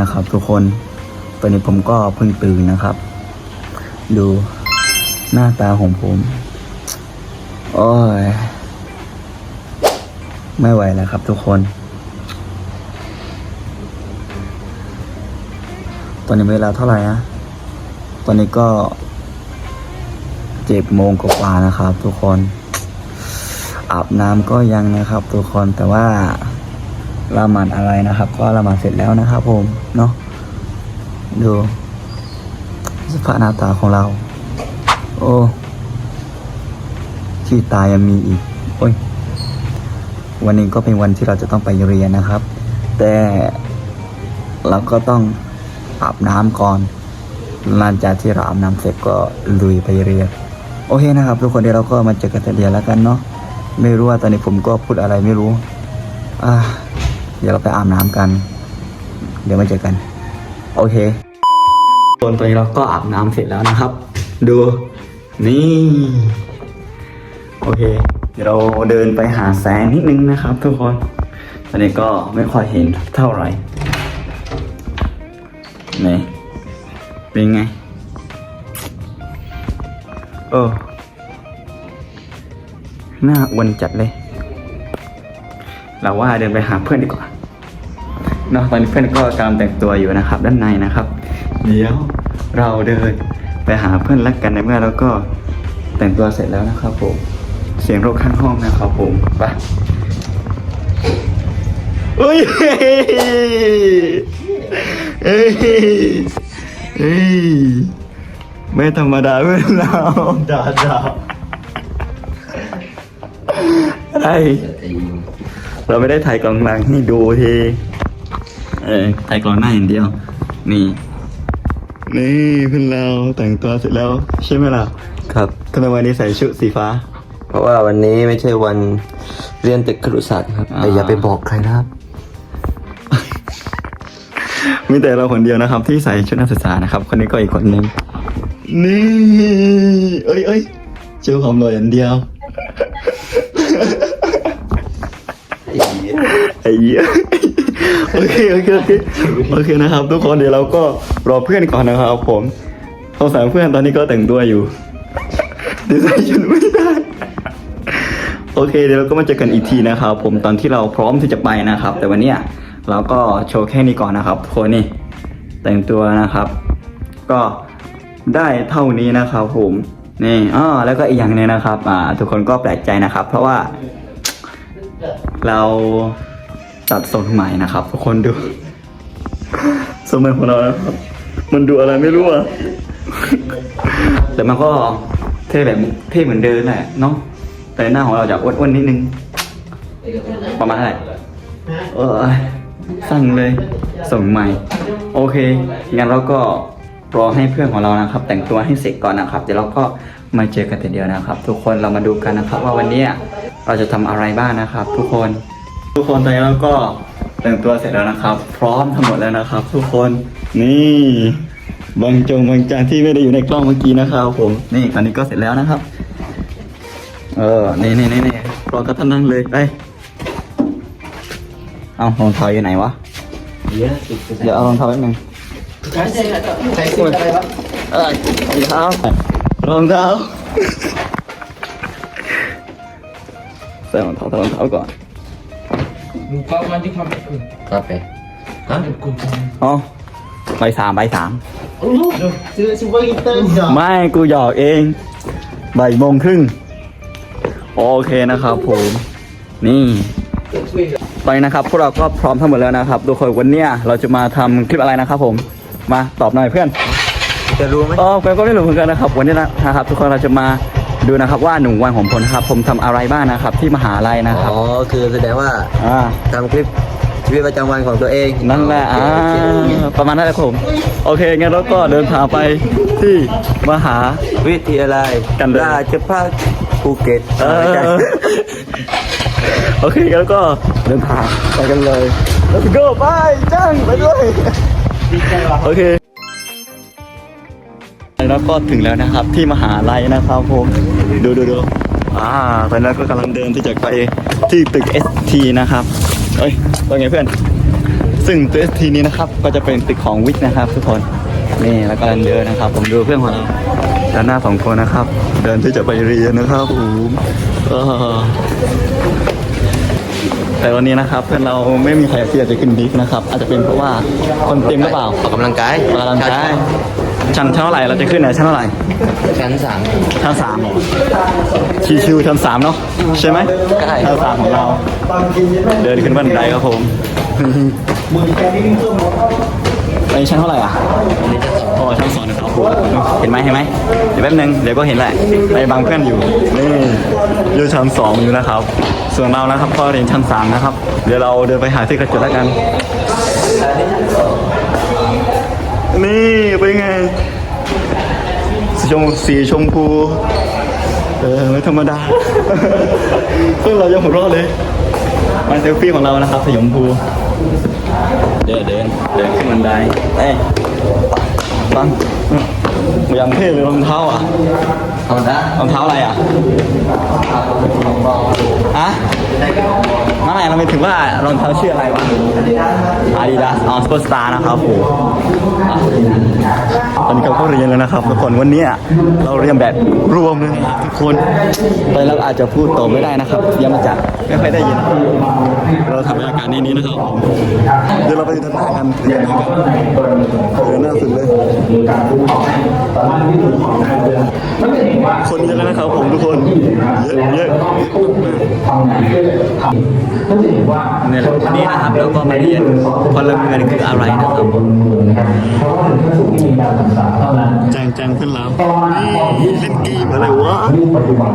นะครับทุกคนตอนนี้ผมก็เพิ่งตื่นนะครับ ดูหน้าตาของผม โอ้ย ไม่ไหวแล้วครับทุกคน ตอนนี้เวลาเท่าไหร่อะตอนนี้ก็เจ็ดโมงกว่าๆนะครับทุกคน อาบน้ำก็ยังนะครับทุกคนแต่ว่า ละหมาดอะไรนะครับ ก็ละหมาดเสร็จแล้วนะครับผมเนาะดูสภาพหน้าตาของเรา โอ้ที่ตายังมีอีกโอ้ยวันนี้ก็เป็นวันที่เราจะต้องไปเรียนนะครับ แต่เราก็ต้องอาบน้ำก่อนหลังจากที่เราอาบน้ำเสร็จก็ลุยไปเรียนโอเคนะครับ ทุกคนเดี๋ยวเราก็มาเจอกันแต่เรียนแล้วกันเนาะไม่รู้ว่าตอนนี้ผมก็พูดอะไรไม่รู้อ่า เดี๋ยวเราไปอาบน้ำกัน เดี๋ยวมาเจอกัน โอเคตอนตอนนี้เราก็อาบน้ำเสร็จแล้วนะครับ ดู นี่ โอเค เดี๋ยวเราเดินไปหาแสงนิดนึงนะครับทุกคน ตอนนี้ก็ไม่ค่อยเห็นเท่าไหร่นี่เป็นไง เออ หน้าอ้วนจัดเลย เราว่าเดินไปหาเพื่อนดีกว่า เนาะตอนนี้เพื่อนก็กำลังแต่งตัวอยู่นะครับ ด้านในนะครับ เดี๋ยวเราเดินไปหาเพื่อนรักกันในเมื่อเราก็แต่งตัวเสร็จแล้วนะครับผม เสียงรถข้างห้องนะครับผมไปเฮ้ยเฮ้ยเฮ้ยเฮ้ยไม่ธรรมดาเพื่อนเราด่าด่าอะไรเราไม่ได้ถ่ายกลางหลังให้ดูที เออถ่ายกลางหน้าอย่างเดียว นี่ นี่เพื่อนเราแต่งตัวเสร็จแล้วใช่ไหมล่ะครับ ทำไมวันนี้ใส่ชุดสีฟ้า เพราะว่าวันนี้ไม่ใช่วันเรียนตึกครุศาสตร์ครับอ่าแต่อย่าไปบอกใครนะครับ มีแต่เราคนเดียวนะครับ ที่ใส่ชุดนักศึกษานะครับ คนนี้ก็อีกคนหนึ่งนี่เอ้ยเอ้ยเจอความรอยอย่างเดียว ไอ้เหี้ยโอเคโอเคโอเคโอเคนะครับ ทุกคนเดี๋ยวเราก็รอเพื่อนก่อนนะครับผมสงสารเพื่อนตอนนี้ก็แต่งตัวอยู่เดี๋ยวใส่ชุดไม่ได้โอเคเดี๋ยวเราก็มาเจอกันอีกทีนะครับผมตอนที่เราพร้อมที่จะไปนะครับ แต่วันเนี้ยเราก็โชว์แค่นี้ก่อนนะครับทุกคนนี่แต่งตัวนะครับ ก็ได้เท่านี้นะครับผมนี่อ้อแล้วก็อีกอย่างหนึงนะครับ อ่า ทุกคนก็แปลกใจนะครับ เพราะว่าเรา ตัดทรงใหม่นะครับทุกคนดูทรงใหม่ของเรานะครับมันดูอะไรไม่รู้อะแต่มันก็เท่แบบเท่เหมือนเดิมแหละเนาะแต่หน้าของเราจะอ้วนๆนิดนึง ประมาณเท่าไหร่เออสั่งเลยส่งใหม่ โอเคงั้นเราก็รอให้เพื่อนของเรานะครับ แต่งตัวให้เสร็จก่อนนะครับ เดี๋ยวเราก็มาเจอกันแต่เดียวนะครับ ทุกคนเรามาดูกันนะครับ ว่าวันนี้เราจะทำอะไรบ้างนะครับ ทุกคน ทุกคนตอนนี้เราก็แต่งตัวเสร็จแล้วนะครับ พร้อมทั้งหมดแล้วนะครับ ทุกคนนี่บางจงบางจานที่ไม่ได้อยู่ในกล้องเมื่อกี้นะครับ ผมนี่ตอนนี้ก็เสร็จแล้วนะครับ เออนี่นี่นี่นี่รอกระทันนั่งเลยไปเอารองเท้าอยู่ไหนวะเดี๋ยวเอารองเท้าแป๊บนึงใช้ใช้ใช้สิ่งอะไรวะเออรองเท้ารองเท้าใส่รองเท้าใส่รองเท้าก่อน มึงก็มันที่ความเป็นคุณครับไปฮะเป็นคุณอ๋อใบสามใบสามโอ้โหซื้อซูเปอร์อินเตอร์จ้ะไม่กูหยอกเองบ่ายโมงครึ่งโอเคนะครับผมนี่ ตอนนี้นะครับพวกเราก็พร้อมทั้งหมดแล้วนะครับทุกคนวันเนี้ยเราจะมาทำคลิปอะไรนะครับผมมาตอบหน่อยเพื่อนจะรู้ไหมอ๋อผมก็ไม่รู้เหมือนกันนะครับ วันนี้นะครับทุกคนเราจะมา ดูนะครับว่าหนึ่งวันของผมนะครับผมทำอะไรบ้างนะครับ ที่มหาลัยนะครับอ๋อคือแสดงว่าอ่าทำคลิปชีวิตประจำวันของตัวเองนั่นแหละโออ่าเคโอเคประมาณนั้นแหละครับผมโอเคงั้นเราก็เดินทางไปที่มหา วิทยาลัยกันเลย ราชภัฏภูเก็ตเอไม่ใช่อโอเคแล้วก็เดินทางไปกันเลย let's go ไปจ้างไปด้วยโอเค แล้วก็ถึงแล้วนะครับ ที่มหาลัยนะครับผมดูดูดูอ่าตอนนี้เราก็กำลังเดินที่จะไปที่ตึก ST นะครับเอ้ยว่าไงเพื่อน ซึ่งตัวทีนี้นะครับ ก็จะเป็นตึกของวิทย์นะครับ ทุกคนนี่แล้วก็เดินนะครับ ผมดูเพื่อนของเราด้านหน้าสองคนนะครับ เดินที่จะไปเรียนนะครับผมเออแต่วันนี้นะครับเพื่อนเราไม่มีใครที่อยากจะขึ้นลิฟต์นะครับ อาจจะเป็นเพราะว่าคนเต็มหรือเปล่าออกกำลังกายออกกำลังกาย ชั้นเท่าไหร่เราจะขึ้นไหนชั้นเท่าไหร่ชั้นสามชั้นสามเหรอชิวๆชั้นสามเนาะใช่ไหมใช่ชั้นสามของเรา เดินขึ้นบันไดครับผมไปชั้นเท่าไหร่อะโอ้ชั้นสองนะครับเห็นไหมเห็นไหมเดี๋ยวแป๊บนึงเดี๋ยวก็เห็นแหละไปบางเพื่อนอยู่นี่อยู่ชั้นสองอยู่นะครับ ส่วนเรานะครับก็เรียนชั้นสามนะครับ เดี๋ยวเราเดินไปหาที่กระจกแล้วกัน นี่เป็นไง สีชมสีชมพู เออไม่ธรรมดา เพื่อนเรายังหัวเราะเลยมาเซลฟี่ของเรานะครับสีชมพู เดินเดินเดินขึ้นบันไดเอ้ยบัง ยังเท่เลยรองเท้าอะธรรมดารองเท้าอะไรอะอะไม่เราไม่ถึงว่ารองเท้าชื่ออะไรวะ Adidas อ๋อ Superstar นะครับผมอะตอนนี้เขาก็เรียนแล้วนะครับทุกคนวันนี้อะเราเรียนแบบรวมเลยนะครับทุกคนไปแล้วอาจจะพูดต่อไม่ได้นะครับยังมาจากไม่ค่อยได้ยินนะครับเราทำบรรยากาศนี้นี้นะครับผมเดี๋ยวเราไปเดินหน้ากันเดินหน้ากันเดินหน้าสุดเลย คนเยอะแล้วนะครับผมทุกคนเยอะเยอะเนี่ยวันนี้นะครับเราก็มาเรียนพลเมืองคืออะไรนะครับแจงแจงเพื่อนเรานี่เล่นเกมอะไรวะ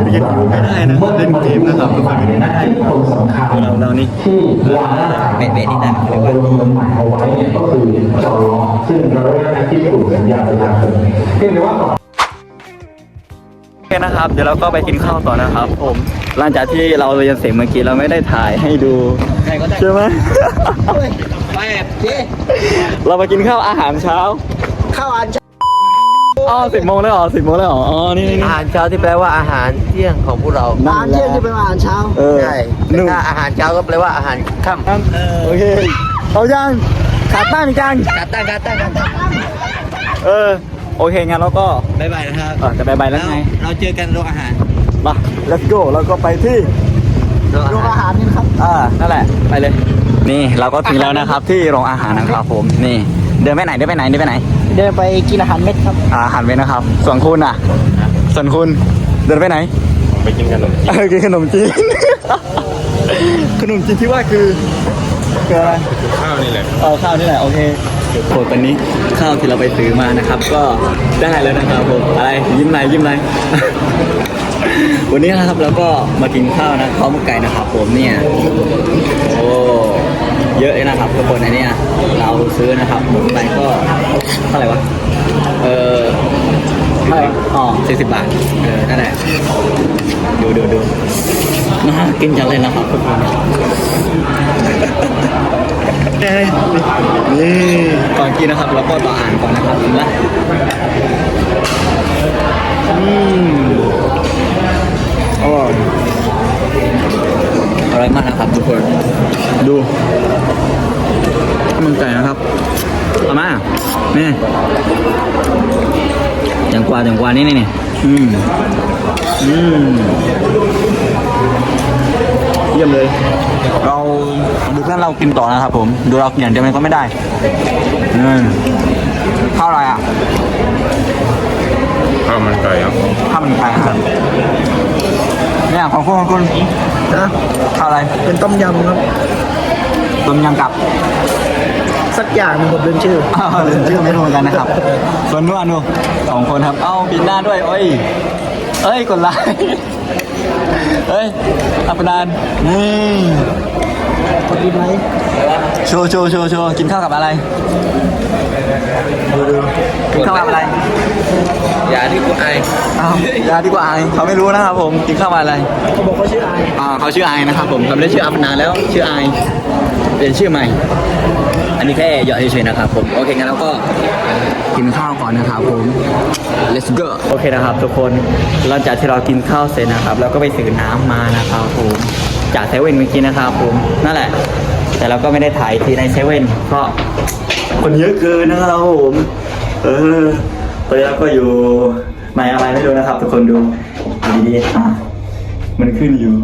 เรียนอยู่ไม่ได้นะเล่นเกมนะครับทุกคนเราเรานี่เบะเบะนี่นะของเมืองใหม่เอาไว้เนี่ยก็คือจอรอซึ่งเราได้นักที่ถูกสัญญาประชาชนเพียงแต่ว่า โอเคนะครับ เดี๋ยวเราก็ไปกินข้าวต่อนะครับ ผมหลังจากที่เราเรียนเสร็จเมื่อกี้เราไม่ได้ถ่ายให้ดูใช่ไหมไปเจ๊เราไปกินข้าวอาหารเช้า ข้าวอันอ๋อสิบโมงแล้วเหรอสิบโมงแล้วเหรออ๋อนี่นี่อาหารเช้าที่แปลว่าอาหารเที่ยงของพวกเรานั่อานหารแหเที่ยละงจะเป็นอาหารเช้าเออใช่นุ่มถ้าอาหารเช้าก็แปลว่าอาหารค่ำโอเคเอายังขาตั้งจังกาตั้งกาตั้งกาตั้งเออ โอเคงั้นเราก็บายบายนะครับเออจะบายบายแล้วไงเราเจอกันโรงอาหารมา let's go แล้วก็ไปที่โรงอาหารนี่นะครับอ่านั่นแหละไปเลย นี่เราก็ถึงแล้วนะครับที่โรงอาหารนะครับผมนี่ เดินไปไหนเดินไปไหนเดินไปไหน เดินไปกินอาหารเม็ดครับอาหารเว้นนะครับ ส่วนคุณอะ ส่วนคุณเดินไปไหน ไปกินขนมจีนกินขนมจีนขนมจีนที่ว่าคือคืออะไรข้าวนี่แหละเอาข้าวนี่แหละโอเค โหตอนนี้ข้าวที่เราไปซื้อมานะครับ ก็ได้แล้วนะครับผมอะไรยิ้มไรยิ้มไรวันนี้นะครับเราก็มากินข้าวนะข้าวหมกไก่นะครับผมเนี่ยโอ้เยอะเลยนะครับทุกคนในนี้เราซื้อนะครับหมดไปก็เท่าไหร่วะเออ เท่าไหร่อ๋อสี่สิบบาท เออ นั่นแหละ ดูดูดูน่ากินจังเลยนะครับทุกคนนี่ก่อนกินนะครับเราก็ต่ออ่านก่อนนะครับนะอืมอร่อยอร่อยมากนะครับทุกคน ดูข้าวมันไก่นะครับเอามานี่จังกวาจังกวา นี่นี่นี่อืมอืมเยี่ยมเลย เราดูเพื่อนเรากินต่อนะครับผม ดูเรากินอย่างเดียวมันก็ไม่ได้อืมข้าวอะไรอะข้าวมันไก่ครับข้าวมันไก่ครับเนี่ยของคุณของคุณนะข้าวอะไร เป็นต้มยำครับ ต้มยำกับ สักอย่างหนึงผมลืมชื่อ อ้าวลืมชื่อไม่รู้เหมือนกันนะครับ ส่วนนู้นอันนู้นสองคนครับ เอ้าปิดหน้าด้วยเอ้ย เอ้ยกดไลค์เอ้ยอัปนานนี่พอดีไหมโชว์โชว์โชว์โชว์กินข้าวกับอะไรดูดูกินข้าวกับอะไรอย่าที่กูอายอ้าวอย่าดีกว่าอายเขาไม่รู้นะครับผมกินข้าวกับอะไร เขาบอกว่าชื่อไออ่าเขาชื่อไอนะครับผมทำได้ชื่ออัปนานแล้วชื่อไอเปลี่ยนชื่อใหม่ อันนี้แค่เหยาะเฉยๆนะครับผมโอเคงั้นเราก็กินข้าวก่อนนะครับผม let's go โอเคนะครับ ทุกคนหลังจากที่เรากินข้าวเสร็จนะครับเราก็ไปซื้อน้ำมานะครับผมจากเซเว่นเมื่อกี้นะครับผมนั่นแหละ แต่เราก็ไม่ได้ถ่ายทีในเซเว่นเพราะคนเยอะเกินนะครับผมเออตอนนี้เราก็อยู่ในอะไรไม่รู้นะครับ ทุกคนดูดีๆอะมันขึ้นอยู่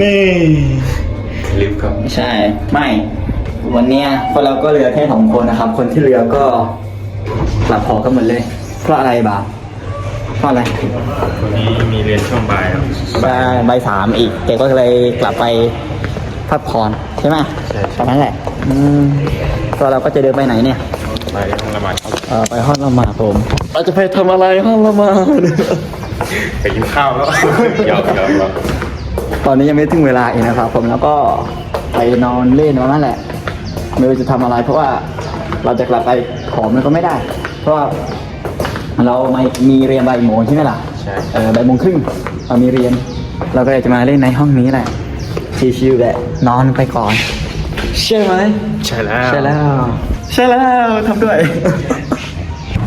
นี่ลิฟต์ครับ ใช่ ไม่ วันเนี้ยพวกเราก็เหลือแค่สองคนนะครับ คนที่เหลือก็กลับหอกันหมดเลย เพราะอะไรบ่าวเพราะอะไรวันนี้มีเรียนช่วงบ่ายครับบ่ายบ่ายสามอีกแกก็เลยกลับไปพักผ่อนใช่ไหมใช่ประมาณนั้นแหละอืมตัวเราก็จะเดินไปไหนเนี่ย ไปห้องละหมาดครับเออไปห้องละหมาดผม เราจะไปทำอะไรห้องละหมาด ไปกินข้าวแล้วยอมยอมยอมตอนนี้ยังไม่ถึงเวลาอีกนะครับ ผมแล้วก็ไปนอนเล่นวันนั่นแหละ ไม่รู้จะทำอะไร เพราะว่าเราจะกลับไปขอมันก็ไม่ได้ เพราะว่าเราไม่มีเรียนบ่ายโมงใช่ไหมล่ะใช่เออบ่ายโมงครึ่งเรามีเรียน เราก็เลยจะมาเล่นในห้องนี้แหละชิวๆแบบนอนไปก่อน ใช่ไหมใช่แล้วใช่แล้วใช่แล้วทำด้วย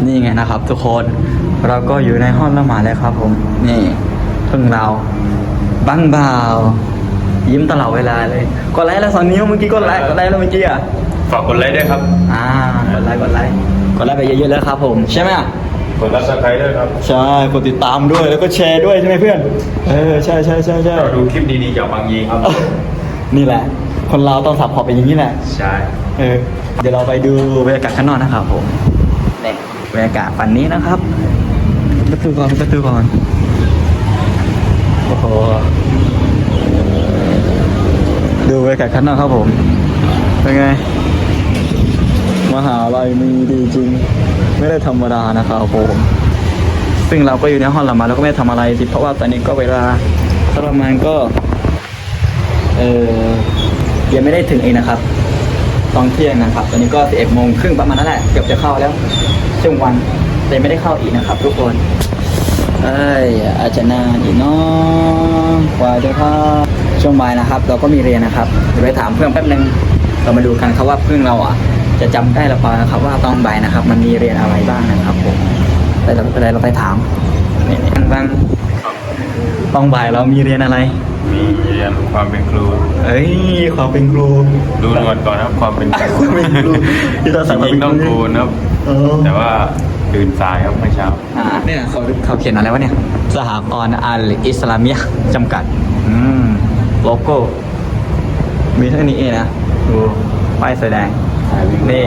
นี่ไงนะครับ ทุกคนเราก็อยู่ในห้องละหมาดแล้วครับผมนี่เพิ่งเราบังเบา ยิ้มตลอดเวลาเลยกดไลค์แล้วสอนนิ้วเมื่อกี้กดไลค์กดไลค์แล้วเมื่อกี้อะฝากกดไลค์ด้วยครับ อ่ากดไลค์กดไลค์กดไลค์ไปเยอะๆแล้วครับผมใช่ไหมอะกดรับสไครต์ด้วยครับ ใช่ กดติดตามด้วยแล้วก็แชร์ด้วยใช่ไหมเพื่อน เออ ใช่ใช่ใช่ใช่เราดูคลิปดีๆจากบางยีครับ นี่แหละ คนเราต้องสับพอเป็นอย่างนี้แหละ ใช่ เออ เดี๋ยวเราไปดูบรรยากาศข้างนอกนะครับผมนี่บรรยากาศวันนี้นะครับ ประตูก่อนประตูก่อนโอ้โหดูบรร ยากาศข้างนอกครับผม เป็นไง มหาลัยมีดีจริง ไม่ได้ธรรมดานะครับผม ซึ่งเราก็อยู่ในห้องละมาดเราก็ไม่ได้ทำอะไรสิเพราะว่าตอนนี้ก็เวลาประมาณก็ เออยังไม่ได้ถึงเองนะครับตอนเที่ยงนะครับ ตอนนี้ก็สิบเอ็ดโมงครึ่งประมาณนั้นแหละ เกือบจะเข้าแล้วช่วงวันแต่ไม่ได้เข้าอีกนะครับ ทุกคนเอ้ยอาจจะนานอีกเนาะกว่าจะเข้า ช่วงบ่ายนะครับ เราก็มีเรียนนะครับเดี๋ยวไปถามเพื่อนแป๊บนึงเรามาดูกันครับว่าเพื่อนเราอะ จะจำได้หรือเปล่านะครับ ว่าตอนบ่ายนะครับ มันมีเรียนอะไรบ้างนะครับผมแต่เราไปเราไปถามนี่ๆบ้างตอนบ่ายเรามีเรียนอะไร มีเรียนความเป็นครู เอ้ยความเป็นครูดูหนวดก่อนครับความเป็นครูความเป็นครูที่เราสั่งจริงๆต้องครูนะครับเออแต่ว่าตื่นสายครับเมื่อเช้าอ่าเนี่ยเขาเขาเขียนอะไรวะเนี่ย สหกรณ์อัลอิสลามียะห์จำกัดอืม โลโก้ มีเท่านี้เองนะดูป้ายแสดงนี่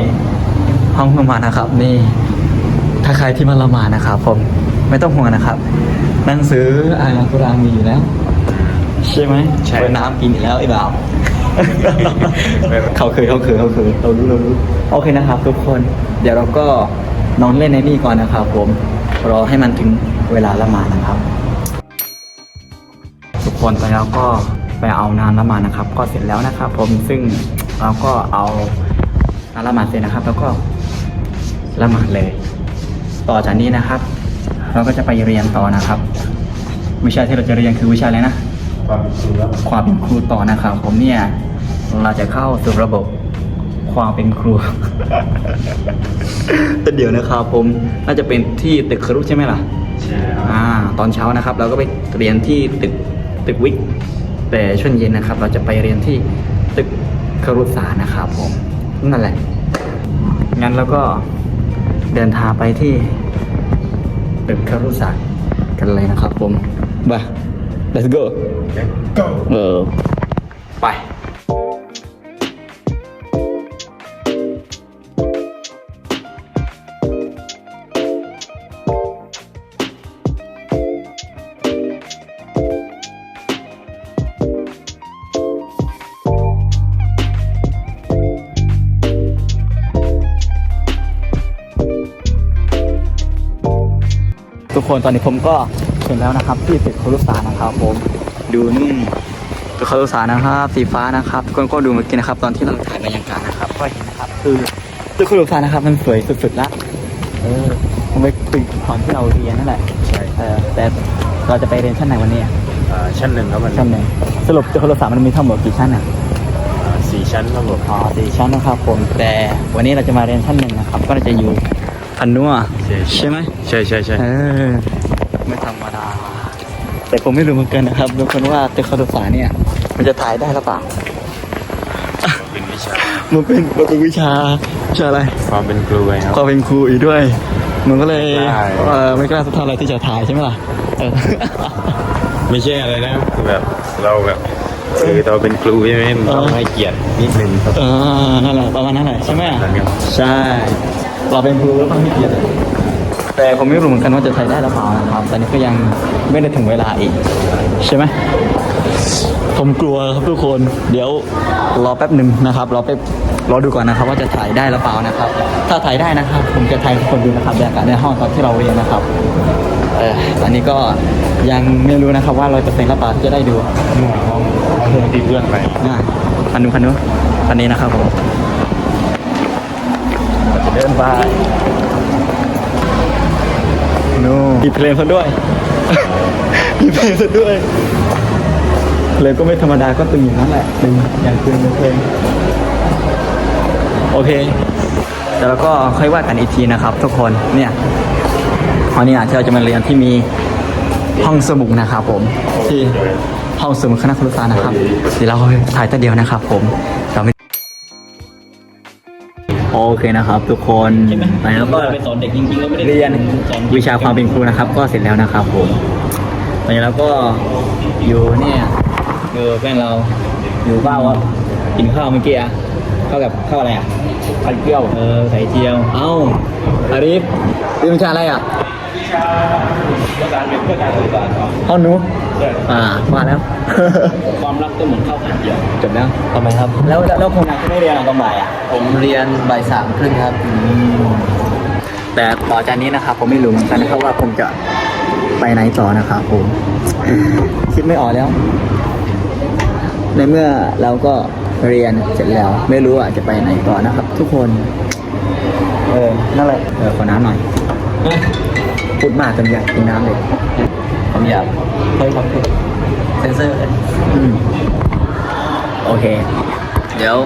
ห้องละหมาดนะครับ นี่ ถ้าใครที่มาละหมาดนะครับผมไม่ต้องห่วงนะครับ หนังสืออ่านอัลกุรอานมีอยู่แล้ว ใช่ไหมใช่เปิดน้ำกินอีกแล้วไอ้บ่าวเขาเคยเขาเคยเขาเคยเรารู้เรารู้โอเคนะครับ ทุกคน เดี๋ยวเราก็นอนเล่นในนี่ก่อนนะครับ ผมรอให้มันถึงเวลาละหมาดนะครับ ทุกคนตอนนี้เราก็ ไปเอาน้ำละหมาดนะครับ ก็เสร็จแล้วนะครับ ผมซึ่งเราก็เอาน้ำละหมาดเสร็จนะครับ แล้วก็ละหมาดเลย ต่อจากนี้นะครับ เราก็จะไปเรียนต่อนะครับ วิชาที่เราจะเรียนคือวิชาอะไรนะ ความเป็นครูครับความเป็นครูต่อนะครับ ผมเนี่ยเราจะเข้าสู่ระบบความเป็นครูแต่เดี๋ยวนะครับ ผมน่าจะเป็นที่ตึกครุใช่ไหมล่ะใช่ครับอ่า ตอนเช้านะครับ เราก็ไปเรียนที่ตึกตึกวิก แต่ช่วงเย็นนะครับ เราจะไปเรียนที่ตึกครุศาสนะครับผมนั่นแหละ งั้นเราก็เดินทางไปที่ตึกครุศาสกันเลยนะครับผมไป let's go เออ กคนตอนนี้ผมก็ถึงแล้วนะครับที่ตึกครุศาสตร์นะครับ ผมดูนู่นตึกครุศาสตร์นะครับ สีฟ้านะครับทุกคนก็ดูเมื่อกี้นะครับ ตอนที่เราถ่ายบรรยากาศนะครับ ก็เห็นนะครับ คือตึกครุศาสตร์นะครับ มันสวยสุดๆละเออมันเป็นตึกตอนที่เราเรียนนั่นแหละใช่เออแต่เราจะไปเรียนชั้นไหนวันนี้อะอ่าชั้นหนึ่งครับมันชั้นหนึ่งสรุปตึกครุศาสตร์มันมีทั้งหมดกี่ชั้นอะอ่าสี่ชั้นครับผมอ๋อสี่ชั้นนะครับผมแต่วันนี้เราจะมาเรียนชั้นหนึ่งนะครับ ก็จะอยู่ พันนัวใช่ไหมใช่ใช่ใช่เออไม่ธรรมดา แต่ผมไม่รู้เหมือนกันนะครับทุกคนว่าตึกคารุศาสตร์เนี่ย มันจะถ่ายได้หรือเปล่ามันเป็นมันเป็นวิชาวิชาอะไร ความเป็นครูไงครับก็เป็นครูอีกด้วยมันก็เลยใช่เออไม่กล้าสักเท่าไหรที่จะถ่ายใช่ไหมล่ะเออไม่ใช่อะไรนะคือแบบเราแบบคือเราเป็นครูใช่ไหมมันต้องให้เกียรตินิดนึงครับเออนั่นแหละประมาณนั้นแหละใช่ไหมนั่นครับใช่ เราเป็นครูก็ต้องให้เกียรติแต่ผมไม่รู้เหมือนกันว่าจะถ่ายได้หรือเปล่านะครับตอนนี้ก็ยังไม่ได้ถึงเวลาอีก ใช่ไหมผมกลัวครับทุกคน เดี๋ยวรอแป๊บหนึ่งนะครับรอแป๊บรอดูก่อนนะครับ ว่าจะถ่ายได้หรือเปล่านะครับ ถ้าถ่ายได้นะครับ ผมจะถ่ายให้ทุกคนดูนะครับบรรยากาศในห้องตอนที่เราเรียนนะครับเออตอนนี้ก็ยังไม่รู้นะครับว่าเราจะเป็นหรือเปล่าที่จะได้ดูนู่นห้องห้องที่เพื่อนไปอะคันนู้นคันนู้นคันนี้นะครับผม เราจะเดินไปนู่นมีเพลงซะด้วย มีเพลงซะด้วยเพลงก็ไม่ธรรมดาก็ตึงอย่างนั้นแหละตึงอย่างตึงเป็นเพลงโอเคเดี๋ยวเราก็ค่อยว่ากันอีกทีนะครับ ทุกคนเนี่ยวันนี้อะที่เราจะมาเรียนที่มีห้องสมุกนะครับผมที่ห้องสมุกคณะครุศาสตร์นะครับเดี๋ยวเราถ่ายแต่เดียวนะครับ ผมเราไม่ โอเคนะครับ ทุกคนไปแล้วก็ไปสอนเด็กจริงๆก็ไม่ได้เรียนวิชาความเป็นครูนะครับ ก็เสร็จแล้วนะครับผมตอนนี้เราก็อยู่เนี่ยคือแฟนเราอยู่บ้านวะกินข้าวเมื่อกี้อะข้าวกับข้าวอะไรอะข้าวเกี๊ยวเออไข่เจียว เอ้าอาริฟเรียนวิชาอะไรอะ การเป็นเพื่อการสื่อสารห้องหนูอ่ามาแล้ว ความรักก็เหมือนข้าวขาเดียวจบแล้วทำไมครับ แล้วแล้วคงยังไม่เรียนอะตอนบ่ายอะผมเรียนบ่ายสามครึ่งครับ แต่ต่อจากนี้นะครับ ผมไม่รู้เหมือนกันนะครับว่าผมจะไปไหนต่อนะครับผม คิดไม่ออกแล้ว ในเมื่อเราก็เรียนเสร็จแล้ว ไม่รู้ว่าจะไปไหนต่อนะครับ ทุกคน เออนั่นแหละเออขอน้ำหน่อย พูดมากจนอยากกินน้ำเลยผมอยากเฮ้ยครับเซนเซอร์อืมโอเค เดี๋ยว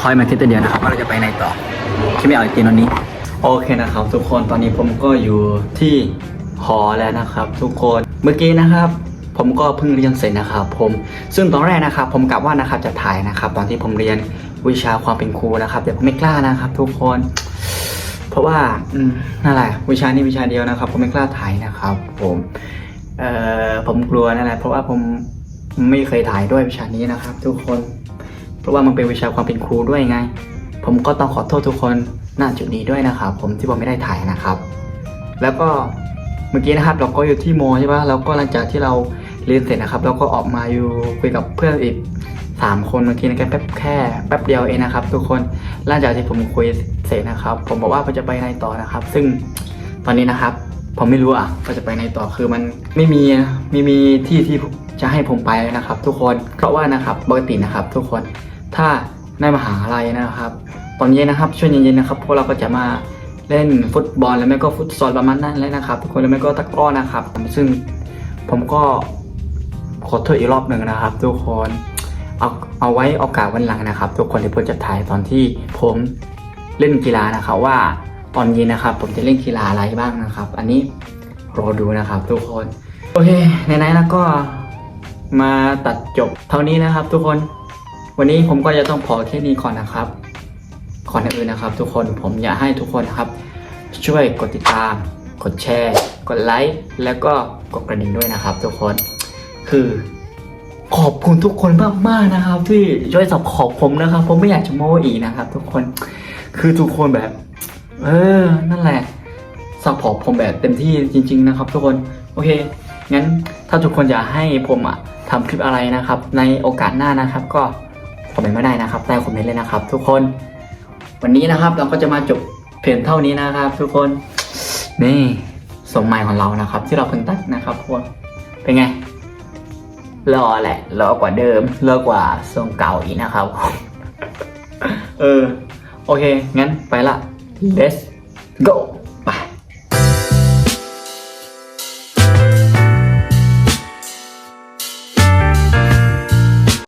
คอยมาคิดตัวเดียวนะครับว่าเราจะไปไหนต่อคิดไม่ออกจริงๆตอนนี้ โอเคนะครับ ทุกคนตอนนี้ผมก็อยู่ที่หอแล้วนะครับ ทุกคนเมื่อกี้นะครับผมก็เพิ่งเรียนเสร็จนะครับผมซึ่งตอนแรกนะครับ ผมกะว่านะครับจะถ่ายนะครับ ตอนที่ผมเรียนวิชาความเป็นครูนะครับ แต่ผมไม่กล้านะครับ ทุกคนเพ ราะว่าอืมนั่นแหละวิชานี้วิชาเดียวนะครับ ผมไม่กล้าถ่ายนะครับ ผมเอ่อผมกลัวนั่นแหละเพราะว่าผมไม่เคยถ่ายด้วยวิชานี้นะครับ ทุกคน เพราะว่ามันเป็นวิชาความเป็นครูด้วยไง ผมก็ต้องขอโทษทุกคนณจุดนี้ด้วยนะครับ ผมที่ผมไม่ได้ถ่ายนะครับ แล้วก็เมื่อกี้นะครับ เราก็อยู่ที่โมใช่ปะแล้วก็หลังจากที่เราเรียนเสร็จนะครับ เราก็ออกมาอยู่คุยกับเพื่อนอีก สามคนเมื่อกี้นะแค่แป๊บแค่แป๊บเดียวเองนะครับ ทุกคนหลังจากที่ผมคุยเสร็จนะครับ ผมบอกว่าผมจะไปไหนต่อนะครับ ซึ่งตอนนี้นะครับ ผมไม่รู้อะว่าจะไปไหนต่อคือมันไม่มีไม่มีที่ที่จะให้ผมไปนะครับ ทุกคนเพราะว่านะครับปกตินะครับ ทุกคนถ้าในมหาลัยนะครับ ตอนเย็นนะครับช่วงเย็นๆนะครับพวกเราก็จะมาเล่นฟุตบอลแล้วไม่ก็ฟุตซอลประมาณนั้นเลยนะครับ ทุกคนแล้วไม่ก็ตะกร้อนะครับ ซึ่งผมก็ขอโทษอีกรอบหนึ่งนะครับ ทุกคน เอาเอาไว้โอกาสวันหลังนะครับ ทุกคนที่ผมจะถ่ายตอนที่ผมเล่นกีฬานะครับว่าตอนเย็นนะครับ ผมจะเล่นกีฬาอะไรบ้างนะครับ อันนี้รอดูนะครับทุกคน โอเคไหนๆแล้วก็มาตัดจบเท่านี้นะครับ ทุกคน วันนี้ผมก็จะต้องพอแค่นี้ก่อนนะครับก่อนอื่นนะครับ ทุกคนผมอยากให้ทุกคนครับ ช่วยกดติดตาม กดแชร์ กดไลค์แล้วก็กดกระดิ่งด้วยนะครับ ทุกคนคือ ขอบคุณทุกคนมากๆนะครับ ที่ช่วยสับขอบผมนะครับ ผมไม่อยากจะโม้อีกนะครับ ทุกคนคือทุกคนแบบ เออ นั่นแหละสับขอบผมแบบเต็มที่จริง ๆ นะครับ ทุกคนโอเคงั้นถ้าทุกคนอยากให้ผมอะทำคลิปอะไรนะครับ ในโอกาสหน้านะครับ ก็คอมเมนต์มาได้นะครับใต้คอมเมนต์เลยนะครับ ทุกคน วันนี้นะครับ เราก็จะมาจบเพียงเท่านี้นะครับ ทุกคนนี่สมหมายของเรานะครับ ที่เราเพิ่งตัดนะครับทุกคนเป็นไง รอแหละรอกว่าเดิมรอกว่าทรงเก่าอีกนะครับ เออ โอเค งั้นไปละ let's go